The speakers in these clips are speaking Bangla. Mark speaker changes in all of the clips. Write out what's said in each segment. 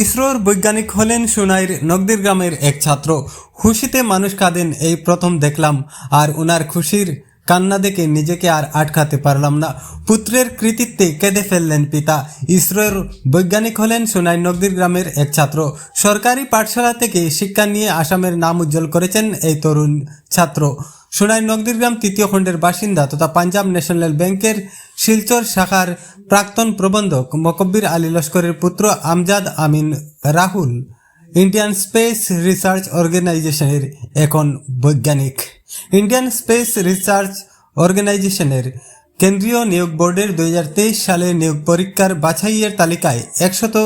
Speaker 1: ইসরোর বৈজ্ঞানিক হলেন সোনাইর নগদির গ্রামের এক ছাত্র। খুশিতে মানুষ কাঁদেন, এই প্রথম দেখলাম। আর উনার খুশির কান্না দেখে নিজেকে আর আটকাতে পারলাম না। পুত্রের কৃতিত্বে কেঁদে ফেললেন পিতা। ইসরোর বৈজ্ঞানিক হলেন সোনাই নগদির গ্রামের এক ছাত্র। সরকারি পাঠশালা থেকে শিক্ষা নিয়ে আসামের নাম উজ্জ্বল করেছেন এই তরুণ ছাত্র। সোনাই নগদির গ্রাম তৃতীয় খণ্ডের বাসিন্দা তথা পাঞ্জাব ন্যাশনাল ব্যাংকের শিলচর শাখার প্রাক্তন প্রবন্ধক মকব্বির আলী লস্করের পুত্র Amjad Amin Rahul, Indian space research অর্গানাইজেশনের এখন বৈজ্ঞানিক। ইন্ডিয়ান স্পেস রিসার্চ অর্গানাইজেশনের কেন্দ্রীয় নিয়োগ বোর্ডের দুই সালে নিয়োগ পরীক্ষার বাছাইয়ের তালিকায় একশত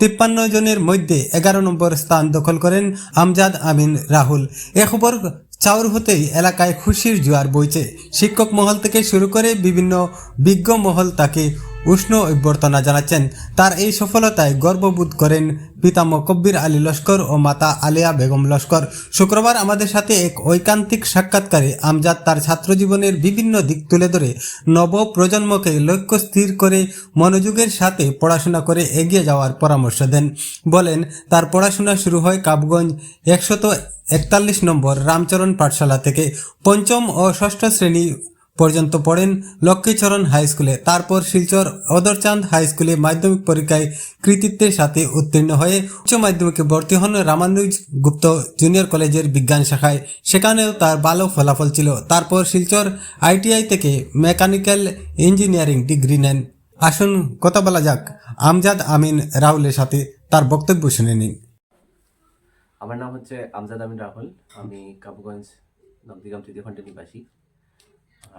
Speaker 1: তিপ্পান্ন জনের মধ্যে এগারো নম্বর স্থান দখল করেন আমজাদ আমিন রাহুল। এ খবর চাউর হতেই এলাকায় খুশির জোয়ার বইছে। শিক্ষক মহল থেকে শুরু করে বিভিন্ন বিজ্ঞ মহল তাকে উষ্ণ অভ্যর্থনা জানাচ্ছেন। তার এই সফলতায় গর্ববোধ করেন পিতা মকব্বির আলী লস্কর ও মাতা আলিয়া বেগম লস্কর। শুক্রবার আমাদের সাথে এক ঐকান্তিক সাক্ষাৎকারে আমজাদ তার ছাত্রজীবনের বিভিন্ন দিক তুলে ধরে নব প্রজন্মকে লক্ষ্য স্থির করে মনোযোগের সাথে পড়াশোনা করে এগিয়ে যাওয়ার পরামর্শ দেন। বলেন, তার পড়াশোনা শুরু হয় কাবগঞ্জ একশত একতাল্লিশ নম্বর রামচরণ পাঠশালা থেকে পঞ্চম ও ষষ্ঠ শ্রেণি পর্যন্ত পড়েন লক্ষ্মীচরণ হাই স্কুলে। তারপর শিলচর অদরচাঁদ হাই স্কুলে মাধ্যমিক পরীক্ষায় কৃতিত্বের সাথে উত্তীর্ণ হয়ে উচ্চ মাধ্যমিকে ভর্তি হন রামানুজ গুপ্ত জুনিয়র কলেজের বিজ্ঞান শাখায়। সেখানেও তার ভালো ফলাফল ছিল। তারপর শিলচর আইটিআই থেকে মেকানিক্যাল ইঞ্জিনিয়ারিং ডিগ্রি নেন। আসুন কথা বলা যাক। আমজাদ আমিন রাহুলের সাথে তার বক্তব্য শুনে নিন
Speaker 2: আমার নাম হচ্ছে আমজাদ আমিন রাহুল। আমি কাবুগঞ্জ নবদিগাম তৃতীয় খণ্ডের নিবাসী।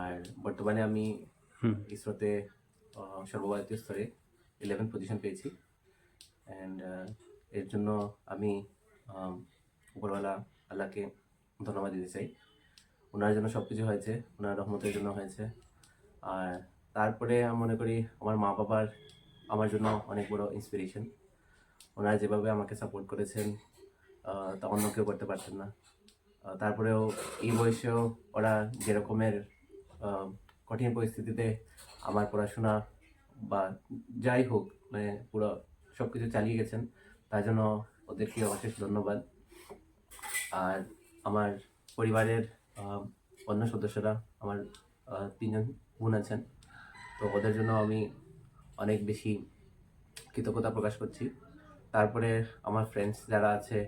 Speaker 2: আর বর্তমানে আমি ইসরোতে সর্বভারতীয় স্তরে ইলেভেন পজিশন পেয়েছি। অ্যান্ড এর জন্য আমি উপরওয়ালা আল্লাহকে ধন্যবাদ দিতে চাই। ওনার জন্য সব কিছু হয়েছে ওনার রহমতের জন্য হয়েছে। আর তারপরে আমি মনে করি আমার মা বাবার আমার জন্য অনেক বড় ইন্সপিরেশন ওনারা যেভাবে আমাকে সাপোর্ট করেছেন তা অন্য কেউ করতে পারতেন না। তারপরেও এই বয়সেও ওরা যেরকমের কঠিন পরিস্থিতিতে আমার পড়াশোনা বা যাই হোক মানে পুরো সব কিছু চালিয়ে গেছেন, তার জন্য ওদেরকে অশেষ ধন্যবাদ। আর আমার পরিবারের অন্য সদস্যরা আমার তিনজন বোন আছেন, তো ওদের জন্য আমি অনেক বেশি কৃতজ্ঞতা প্রকাশ করছি। তারপরে আমার ফ্রেন্ডস যারা আছে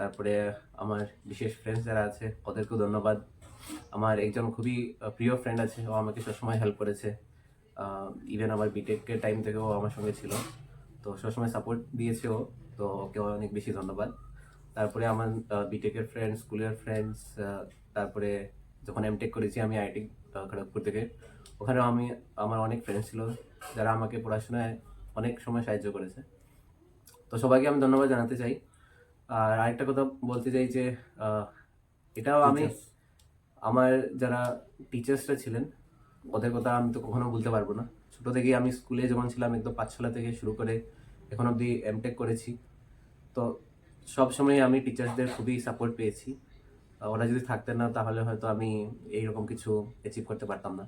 Speaker 2: তারপরে আমার বিশেষ ফ্রেন্ডস যারা আছে, ওদেরকেও ধন্যবাদ। আমার একজন খুবই প্রিয় ফ্রেন্ড আছে, ও আমাকে সবসময় হেল্প করেছে। ইভেন আমার বিটেকের টাইম থেকেও আমার সঙ্গে ছিল। তো সবসময় সাপোর্ট দিয়েছে ও, তো ওকে অনেক বেশি ধন্যবাদ। তারপরে আমার বিটেকের ফ্রেন্ডস স্কুলের ফ্রেন্ডস তারপরে যখন এমটেক করেছি আমি আইটি খড়গপুর থেকে, ওখানেও আমি, আমার অনেক ফ্রেন্ডস ছিল যারা আমাকে পড়াশোনায় অনেক সময় সাহায্য করেছে। তো সবাইকে আমি ধন্যবাদ জানাতে চাই। আর আরেকটা কথা বলতে চাই যে এটাও আমি আমার যারা টিচার্সরা ছিলেন ওদের কথা আমি তো কখনো বলতে পারব না। ছোট থেকেই আমি স্কুলে যখন ছিলাম একদম পাঠশালা থেকে শুরু করে এখন অবধি এমটেক করেছি। তো সব সময় আমি টিচার্সদের খুবই সাপোর্ট পেয়েছি। ওরা যদি থাকতেন না তাহলে হয়তো আমি এইরকম কিছু অ্যাচিভ করতে পারতাম না।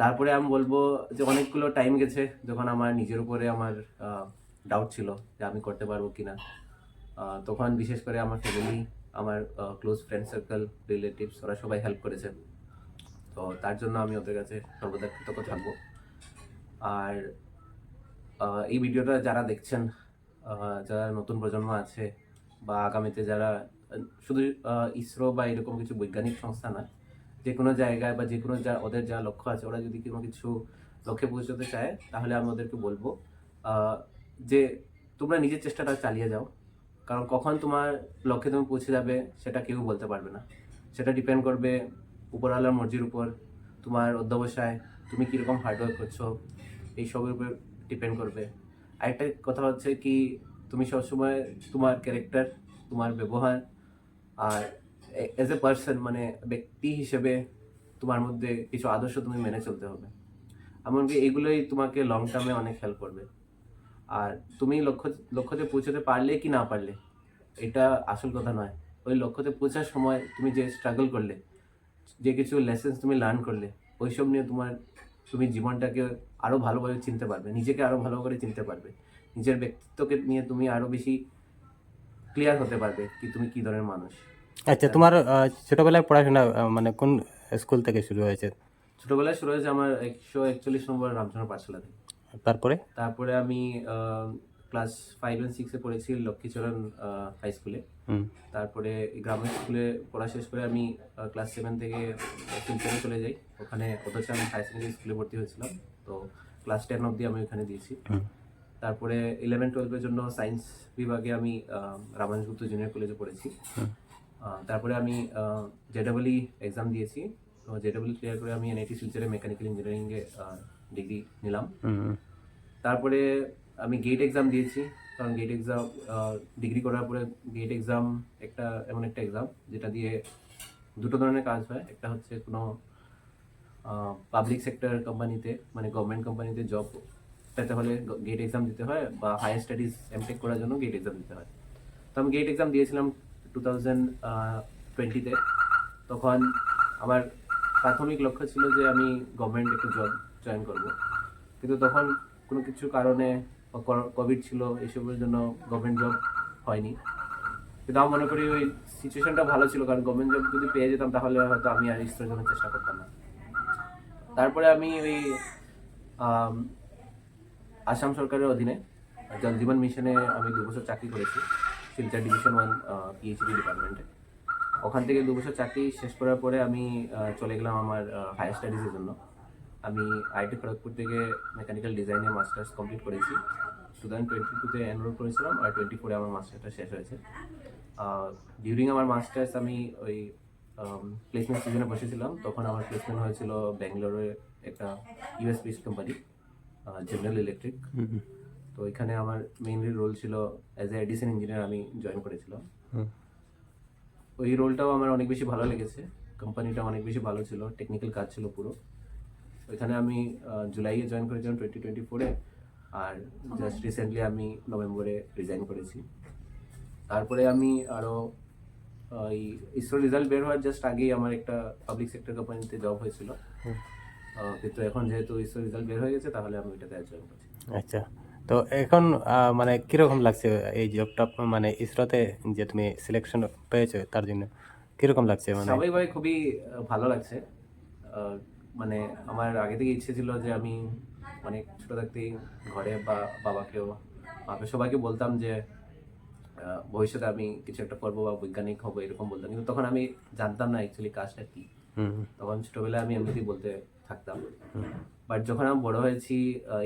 Speaker 2: তারপরে আমি বলব যে অনেকগুলো টাইম গেছে যখন আমার নিজের উপরে আমার ডাউট ছিল যে আমি করতে পারব কিনা। আহ, তখন বিশেষ করে আমার ফ্যামিলি আমার ক্লোজ ফ্রেন্ড সার্কেল রিলেটিভস ওরা সবাই হেল্প করেছে। তো তার জন্য আমি ওদের কাছে সর্বদা কৃতজ্ঞ থাকব। আর এই ভিডিওটা যারা দেখছেন যারা নতুন প্রজন্ম আছে বা আগামীতে যারা, শুধু ইসরো বা এরকম কিছু বৈজ্ঞানিক সংস্থা না, যে কোনো জায়গায় বা যে কোনো যা, ওদের যা লক্ষ্য আছে, ওরা যদি কোনো কিছু লক্ষ্যে পৌঁছতে চায়, তাহলে আমি ওদেরকে বলব যে তোমরা নিজের চেষ্টাটা চালিয়ে যাও। কারণ কখন তোমার লক্ষ্যে তুমি পৌঁছে যাবে সেটা কেউ বলতে পারবে না। সেটা ডিপেন্ড করবে উপরওয়ালার মর্জির উপর, তোমার অধ্যবসায়, তুমি কীরকম হার্ডওয়ার্ক করছ এইসবের উপর ডিপেন্ড করবে। আরেকটা কথা হচ্ছে কি, তুমি সবসময় তোমার ক্যারেক্টার তোমার ব্যবহার আর এজ এ পার্সন মানে ব্যক্তি হিসেবে তোমার মধ্যে কিছু আদর্শ তুমি মেনে চলতে হবে। এমনকি এগুলোই তোমাকে লং টার্মে অনেক হেল্প করবে। আর তুমি লক্ষ্য লক্ষ্যতে পৌঁছতে পারলে কি না পারলে এটা আসল কথা নয়। ওই লক্ষ্যতে পৌঁছার সময় তুমি যে স্ট্রাগল করলে যে কিছু লেসেন্স তুমি লার্ন করলে ওইসব নিয়ে তোমার তুমি জীবনটাকে আরও ভালোভাবে চিনতে পারবে নিজেকে আরও ভালো করে চিনতে পারবে। নিজের ব্যক্তিত্বকে নিয়ে তুমি আরও বেশি ক্লিয়ার হতে পারবে কি তুমি কি ধরনের মানুষ।
Speaker 3: আচ্ছা তোমার ছোটোবেলায় পড়াশোনা মানে কোন স্কুল থেকে শুরু হয়েছে?
Speaker 2: ছোটোবেলায় শুরু হয়েছে আমার একশো একচল্লিশ নম্বর রামচন্দ্র পাঠশালা থেকে
Speaker 3: তারপরে?
Speaker 2: তারপরে আমি ক্লাস ফাইভ অ্যান্ড সিক্সে পড়েছি লক্ষ্মীচরণ হাই স্কুলে তারপরে গ্রামের স্কুলে পড়া শেষ করে আমি ক্লাস সেভেন থেকে শিলচরে চলে যাই। ওখানে অথচ আমি হাই সেকেন্ডারি স্কুলে ভর্তি হয়েছিলাম। তো ক্লাস টেন অবধি আমি ওখানে দিয়েছি। তারপরে ইলেভেন টুয়েলভের জন্য সায়েন্স বিভাগে আমি রামানুজগুপ্ত জুনিয়র কলেজে পড়েছি। তারপরে আমি জেডাবলি এক্সাম দিয়েছি। তো জেডাবলি ক্লিয়ার করে আমি এনআইটি শিলচরে মেকানিক্যাল ইঞ্জিনিয়ারিংয়ে ডিগ্রি নিলাম। তারপরে আমি গেট এক্সাম দিয়েছি কারণ গেট এক্সাম ডিগ্রি করার পরে গেট এক্সাম একটা এমন একটা এক্সাম যেটা দিয়ে দুটো ধরনের কাজ হয়। একটা হচ্ছে কোনো পাবলিক সেক্টর কোম্পানিতে মানে গভর্নমেন্ট কোম্পানিতে জব পেতে হলে গেট এক্সাম দিতে হয় বা হায়ার স্টাডিজ এমটেক করার জন্য গেট এক্সাম দিতে হয়। তো আমি গেট এক্সাম দিয়েছিলাম টু থাউজেন্ড টোয়েন্টিতে তখন আমার প্রাথমিক লক্ষ্য ছিল যে আমি গভর্নমেন্ট একটা জব জয়েন করব। কিন্তু তখন কোনো কিছু কারণে কোভিড ছিল, এসবের জন্য গভর্নমেন্ট জব হয়নি। কিন্তু আমি মনে করি ওই সিচুয়েশনটা ভালো ছিল, কারণ গভর্নমেন্ট জব যদি পেয়ে যেতাম, তাহলে হয়তো আমি আর ইসরোর জন্য চেষ্টা করতাম না। তারপরে আমি ওই আসাম সরকারের অধীনে জল জীবন মিশনে আমি দু বছর চাকরি করেছি, শিলচর ডিভিশন ওয়ান পিএইচডি ডিপার্টমেন্টে ওখান থেকে দু বছর চাকরি শেষ করার পরে আমি চলে গেলাম আমার হায়ার স্টাডিজের জন্য। আমি আইটি খড়গপুর থেকে মেকানিক্যাল ডিজাইনে মাস্টার্স কমপ্লিট করেছি। টু থাউজেন্ড টোয়েন্টি টুতে এনরোল করেছিলাম আর টোয়েন্টি ফোরে আমার মাস্টারটা শেষ হয়েছে। ডিউরিং আমার মাস্টার্স আমি ওই প্লেসমেন্ট সিজনে বসেছিলাম। তখন আমার প্লেসমেন্ট হয়েছিল ব্যাঙ্গালোরে একটা US base company General Electric তো এখানে আমার মেইনলি রোল ছিল অ্যাজ এ এডিসন ইঞ্জিনিয়ার আমি জয়েন করেছিলাম। ওই রোলটাও আমার অনেক বেশি ভালো লেগেছে। কোম্পানিটা অনেক বেশি ভালো ছিল। টেকনিক্যাল কাজ ছিল পুরো। ওইখানে আমি জুলাইয়ে জয়েন করেছিলাম টোয়েন্টি টোয়েন্টি ফোরে আর জাস্ট রিসেন্টলি আমি নভেম্বরে রিজাইন করেছি। তারপরে আমি আরও এই ইসরো রেজাল্ট বের হওয়ার জাস্ট আগেই আমার একটা পাবলিক সেক্টর কোম্পানিতে জব হয়েছিল। কিন্তু এখন যেহেতু ইসরো রেজাল্ট বের হয়ে গেছে তাহলে আমি ওইটাতে জয়েন করছি
Speaker 3: আচ্ছা। তো এখন মানে কীরকম লাগছে এই জবটা মানে ইসরোতে যে তুমি সিলেকশন পেয়েছ তার জন্য? কীরকম লাগছে মানে?
Speaker 2: সবাই ভাই খুবই ভালো লাগছে। মানে আমার আগে থেকে ইচ্ছে ছিল যে আমি অনেক ছোটো থাকতেই ঘরে বা বাবাকেও মাকে সবাইকে বলতাম যে ভবিষ্যতে আমি কিছু একটা করব বা বৈজ্ঞানিক হব এরকম বলতাম। কিন্তু তখন আমি জানতাম না অ্যাকচুয়ালি কাজটা কি। তখন ছোটবেলায় আমি এমনিতেই বলতে থাকতাম। বাট যখন আমি বড় হয়েছি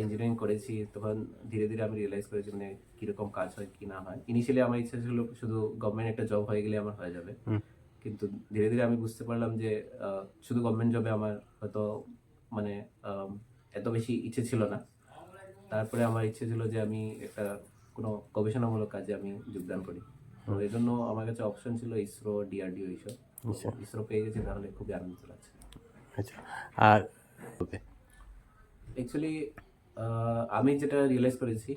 Speaker 2: ইঞ্জিনিয়ারিং করেছি তখন ধীরে ধীরে আমি রিয়েলাইজ করেছি মানে কীরকম কাজ হয় কি না হয়। ইনিশিয়ালি আমার ইচ্ছা ছিল শুধু গভর্নমেন্ট একটা জব হয়ে গেলে আমার হয়ে যাবে। কিন্তু ধীরে ধীরে আমি বুঝতে পারলাম যে শুধু গভর্নমেন্ট জবে আমার হয়তো মানে এত বেশি ইচ্ছে ছিল না। তারপরে আমার ইচ্ছে ছিল যে আমি একটা কোনো গবেষণামূলক কাজে আমি যোগদান করি। তো এই জন্য আমার কাছে অপশন ছিল ইসরো ডিআরডিও এইসব।
Speaker 3: আচ্ছা।
Speaker 2: ইসরো পেয়ে গেছি তাহলে খুবই আনন্দ লাগছে।
Speaker 3: আচ্ছা। আর ওকে
Speaker 2: অ্যাকচুয়ালি আমি যেটা রিয়েলাইজ করেছি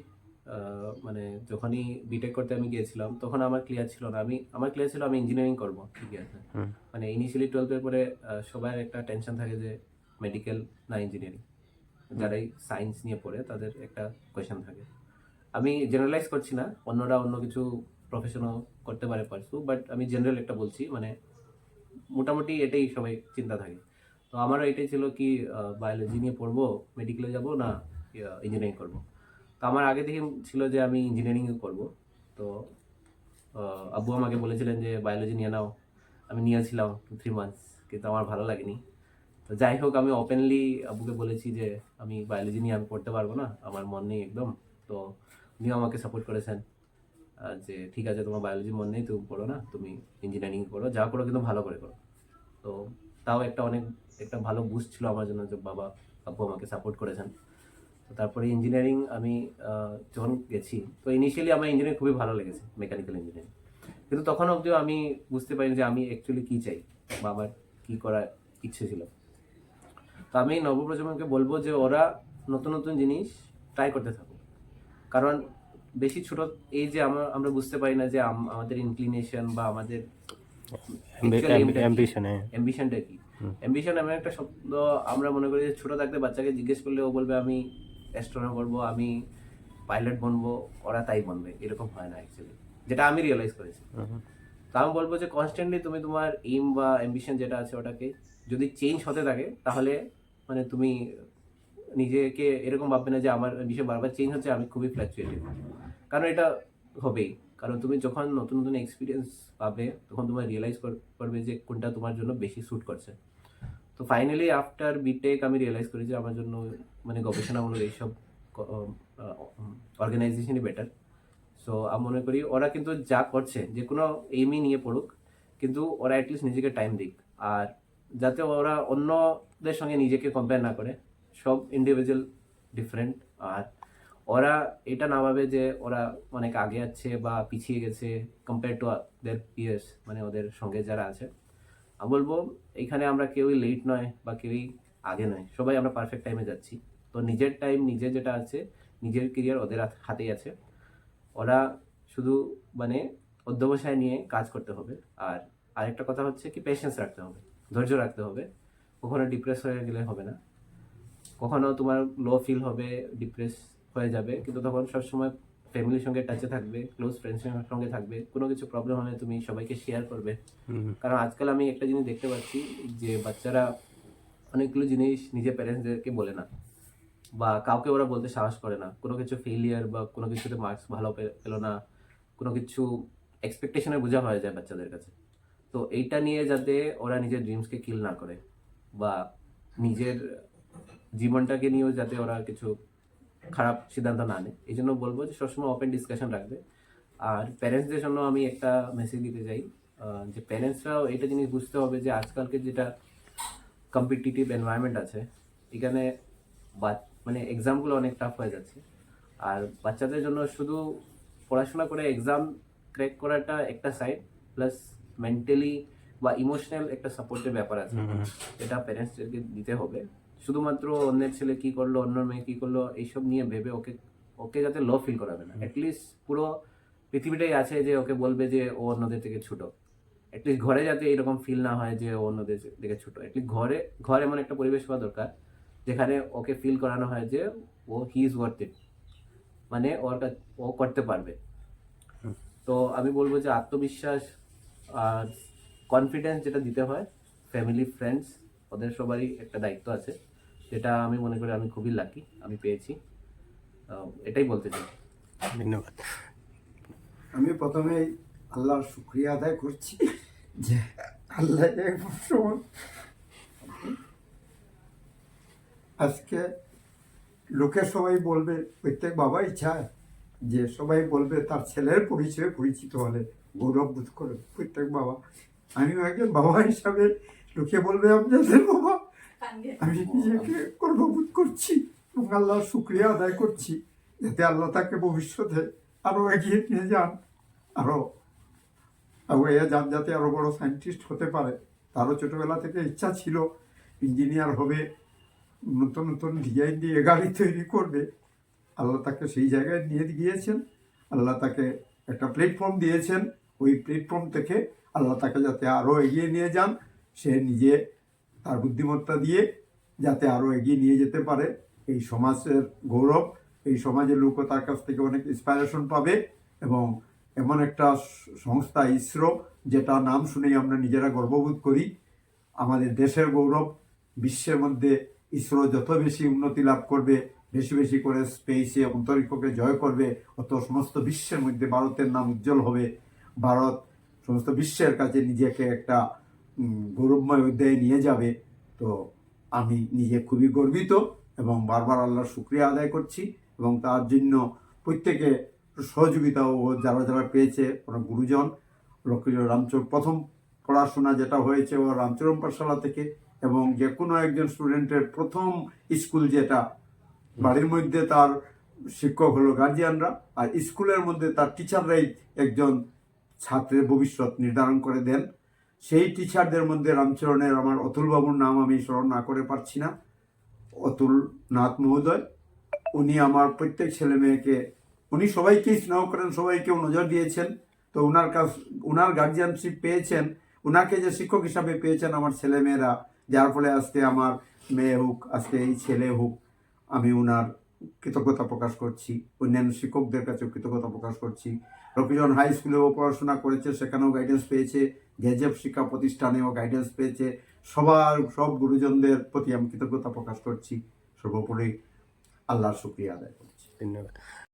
Speaker 2: মানে যখনই বিটেক করতে আমি গিয়েছিলাম তখন আমার ক্লিয়ার ছিল না। আমি আমার ক্লিয়ার ছিল আমি ইঞ্জিনিয়ারিং করব ঠিক আছে? মানে ইনিশিয়ালি টুয়েলভের পরে সবার একটা টেনশন থাকে যে মেডিকেল না ইঞ্জিনিয়ারিং যারাই সায়েন্স নিয়ে পড়ে তাদের একটা কোয়েশন থাকে। আমি জেনারেলাইজ করছি না অন্যরা অন্য কিছু প্রফেশনও করতে পারে পারছু বাট আমি জেনারেল একটা বলছি মানে মোটামুটি এটাই সবাই চিন্তা থাকে। তো আমারও এটাই ছিল কি বায়োলজি নিয়ে পড়ব মেডিকেলে যাব না ইঞ্জিনিয়ারিং করব। তো আমার আগে থেকে ছিল যে আমি ইঞ্জিনিয়ারিং করব। তো আব্বু আমাকে বলেছিলেন যে বায়োলজি নিয়ে নাও। আমি নিয়েছিলাম টু থ্রি মান্থস কিন্তু আমার ভালো লাগেনি। তো যাই হোক, আমি ওপেনলি আব্বুকে বলেছি যে, আমি বায়োলজি নিয়ে আমি পড়তে পারব না, আমার মন নেই একদম। তো উনিও আমাকে সাপোর্ট করেছেন যে, ঠিক আছে, তোমার বায়োলজি মন নেই, তুমি পড়ো না, তুমি ইঞ্জিনিয়ারিং করো, যা করো কিন্তু ভালো করে করো। তো তাও একটা অনেক, একটা ভালো বুস্ট ছিল আমার জন্য যে, বাবা, আব্বু আমাকে সাপোর্ট করেছেন। তো তারপরে ইঞ্জিনিয়ারিং আমি যখন গেছি তো ইনিশিয়ালি আমার ইঞ্জিনিয়ারিং খুবই ভালো লেগেছে মেকানিক্যাল ইঞ্জিনিয়ারিং কিন্তু তখন অবধিও আমি বুঝতে পারিনি যে আমি অ্যাকচুয়ালি কী চাই বা আমার কী করার ইচ্ছে ছিল। তো আমি নবপ্রজন্মকে বলব যে ওরা নতুন নতুন জিনিস ট্রাই করতে থাকো কারণ বেশি ছোট এই যে আমরা আমরা বুঝতে পারি না যে আম- আমাদের ইনক্লিনেশন বা আমাদের অ্যাম্বিশনটা কি। অ্যাম্বিশন এমন একটা শব্দ আমরা মনে করি যে ছোট থাকতে বাচ্চাকে জিজ্ঞেস করলে ও বলবে আমি অ্যাস্ট্রোনট করব আমি পাইলট বনবো ওরা তাই বনবে এরকম হয় না অ্যাকচুয়ালি যেটা আমি রিয়েলাইজ করেছি তো আমি বলব যে কনস্ট্যান্টলি তুমি তোমার এইম বা অ্যাম্বিশন যেটা আছে ওটাকে যদি চেঞ্জ হতে থাকে তাহলে মানে তুমি নিজেকে এরকম ভাববে না যে আমার বিষয় বারবার চেঞ্জ হচ্ছে আমি খুবই ফ্ল্যাকচুয়েটিভ কারণ এটা হবেই। কারণ তুমি যখন নতুন নতুন এক্সপিরিয়েন্স পাবে তখন তোমার রিয়েলাইজ করবে যে কোনটা তোমার জন্য বেশি স্যুট করছে। তো ফাইনালি আফটার বিটেক আমি রিয়েলাইজ করি যে আমার জন্য মানে গবেষণামূলক এইসব অর্গানাইজেশনই বেটার সো আমি মনে করি ওরা কিন্তু যা করছে, যে কোনো এইমই নিয়ে পড়ুক, কিন্তু ওরা অ্যাটলিস্ট নিজেকে টাইম দিক। আর যাতে ওরা অন্যদের সঙ্গে নিজেকে কম্পেয়ার না করে, সব ইন্ডিভিজুয়াল ডিফারেন্ট আর ওরা এটা না ভাবে যে ওরা অনেক আগে আছে বা পিছিয়ে গেছে কম্পেয়ার টু দের পিয়ার্স মানে ওদের সঙ্গে যারা আছে। আমি বলব, এখানে আমরা কেউই লেট নয় বা কেউই আগে নয়। সবাই আমরা পারফেক্ট টাইমে যাচ্ছি। তো নিজের টাইম নিজের যেটা আছে, নিজের কেরিয়ার ওদের হাতেই আছে। ওরা শুধু মানে অধ্যবসায় নিয়ে কাজ করতে হবে। আর আরেকটা কথা হচ্ছে কি পেশেন্স রাখতে হবে। ধৈর্য রাখতে হবে। কখনো ডিপ্রেস হয়ে গেলে হবে না। কখনো তোমার লো ফিল হবে ডিপ্রেস হয়ে যাবে। কিন্তু তখন সবসময় ফ্যামিলির সঙ্গে টাচে থাকবে ক্লোজ ফ্রেন্ডসের সঙ্গে থাকবে কোনো কিছু প্রবলেম হলে তুমি সবাইকে শেয়ার করবে। কারণ আজকাল আমি একটা জিনিস দেখতে পাচ্ছি যে বাচ্চারা অনেকগুলো জিনিস নিজের প্যারেন্টসদেরকে বলে না বা কাউকে ওরা বলতে সাহস করে না। কোনো কিছু ফেলিয়ার বা কোনো কিছুতে মার্কস ভালো পেল না কোনো কিছু এক্সপেকটেশনে বোঝা হয়ে যায় বাচ্চাদের কাছে। তো এইটা নিয়ে যাতে ওরা নিজের ড্রিমসকে কিল না করে বা নিজের জীবনটাকে নিয়েও যাতে ওরা কিছু খারাপ সিদ্ধান্ত না নেয় এই জন্য বলব যে সবসময় ওপেন ডিসকাশন রাখবে। আর প্যারেন্টসদের জন্য আমি একটা মেসেজ দিতে চাই যে প্যারেন্টসরাও এটা জিনিস বুঝতে হবে যে আজকালকে যেটা কম্পিটিটিভ এনভায়রনমেন্ট আছে এখানে বা- মানে এক্সামগুলো অনেক টাফ হয়ে যাচ্ছে। আর বাচ্চাদের জন্য শুধু পড়াশোনা করে এক্সাম ক্র্যাক করাটা একটা সাইড প্লাস মেন্টালি বা ইমোশনাল একটা সাপোর্টের ব্যাপার আছে। এটা প্যারেন্টসদেরকে দিতে হবে। শুধুমাত্র অন্যের ছেলে কি করল অন্য মেয়ে কি করল, এইসব নিয়ে ভেবে ওকে ওকে যাতে লো ফিল করাবে না। অ্যাটলিস্ট পুরো পৃথিবীটাই আছে যে ওকে বলবে যে ও অন্যদের থেকে ছোট। অ্যাটলিস্ট ঘরে যাতে এরকম ফিল না হয় যে ও অন্যদের থেকে ছোট। অ্যাটলিস্ট ঘরে, ঘর এমন একটা পরিবেশ হওয়া দরকার যেখানে ওকে ফিল করানো হয় যে ও হি ইজ ওয়ার্থ ইট মানে ওর ও করতে পারবে। তো আমি বলব যে আত্মবিশ্বাস আর কনফিডেন্স যেটা দিতে হয় ফ্যামিলি ফ্রেন্ডস ওদের সবারই একটা দায়িত্ব আছে। যেটা আমি মনে করি আমি খুবই লাকি আমি পেয়েছি। এটাই বলতে চাই।
Speaker 3: ধন্যবাদ।
Speaker 4: আমি প্রথমে আল্লাহর শুক্রিয়া আদায় করছি যে আল্লাহ আজকে লোকে সবাই বলবে প্রত্যেক বাবাই চায় যে সবাই বলবে তার ছেলের পরিচয়ে পরিচিত হলে গৌরব বোধ করে প্রত্যেক বাবা। আমিও একজন বাবা হিসাবে লোকে বলবে আপনাদের বাবা আমি নিজেকে গর্ববোধ করছি, এবং আল্লাহর শুক্রিয়া আদায় করছি, যাতে আল্লাহ তাকে ভবিষ্যতে আরও এগিয়ে নিয়ে যান, আরও এগিয়ে যান, যাতে আরও বড় সায়েন্টিস্ট হতে পারে। তারও ছোটবেলা থেকে ইচ্ছা ছিল, ইঞ্জিনিয়ার হবে, নতুন নতুন ডিজাইন দিয়ে গাড়ি তৈরি করবে। আল্লাহ তাকে সেই জায়গায় নিয়ে গিয়েছেন, আল্লাহ তাকে একটা প্ল্যাটফর্ম দিয়েছেন। ওই প্ল্যাটফর্ম থেকে আল্লাহ তাকে যাতে আরও এগিয়ে নিয়ে যান, সে নিজে তার বুদ্ধিমত্তা দিয়ে যাতে আরও এগিয়ে নিয়ে যেতে পারে। এই সমাজের গৌরব, এই সমাজের লোকও তার কাছ থেকে অনেক ইন্সপায়ারেশন পাবে এবং এমন একটা সংস্থা, ইসরো যেটা নাম শুনেই আমরা নিজেরা গর্ববোধ করি। আমাদের দেশের গৌরব, বিশ্বের মধ্যে ইসরো যত বেশি উন্নতি লাভ করবে, বেশি বেশি করে স্পেসে অন্তরিক্ষকে জয় করবে, অত সমস্ত বিশ্বের মধ্যে ভারতের নাম উজ্জ্বল হবে। ভারত সমস্ত বিশ্বের কাছে নিজেকে একটা গৌরবময় অধ্যায়ে নিয়ে যাবে। তো আমি নিজে খুবই গর্বিত এবং বারবার আল্লাহর শুক্রিয়া আদায় করছি এবং তার জন্য প্রত্যেকে সহযোগিতা ও যারা যারা পেয়েছে, ওরা গুরুজন লক্ষ্মী রামচর প্রথম পড়াশোনা যেটা হয়েছে ও রামচরণ পাঠশালা থেকে এবং যে কোনো একজন স্টুডেন্টের প্রথম স্কুল যেটা, বাড়ির মধ্যে তার শিক্ষক হলো গার্জিয়ানরা আর স্কুলের মধ্যে তার টিচাররাই একজন ছাত্রের ভবিষ্যৎ নির্ধারণ করে দেন। সেই টিচারদের মধ্যে রামচরণের আমার অতুলবাবুর নাম আমি স্মরণ না করে পারছি না। অতুল নাথ মহোদয়, উনি আমার প্রত্যেক ছেলে মেয়েকে, উনি সবাইকেই স্নেহ করেন, সবাইকেও নজর দিয়েছেন। তো ওনার কাছ, উনার গার্জিয়ানশিপ পেয়েছেন ওনাকে যে শিক্ষক হিসাবে পেয়েছেন আমার ছেলে মেয়েরা, যার ফলে আজকে আমার মেয়ে হোক, আজকে এই ছেলে হোক, আমি ওনার কৃতজ্ঞতা প্রকাশ করছি। অন্যান্য শিক্ষকদের কাছেও কৃতজ্ঞতা প্রকাশ করছি। রকিজন হাই স্কুলেও পড়াশোনা করেছে, সেখানেও গাইডেন্স পেয়েছে, গেজেপ শিক্ষা প্রতিষ্ঠানেও গাইডেন্স পেয়েছে। সবার, সব গুরুজনদের প্রতি আমি কৃতজ্ঞতা প্রকাশ করছি। সর্বোপরি আল্লাহর শুক্রিয়া আদায় করছি।
Speaker 3: ধন্যবাদ।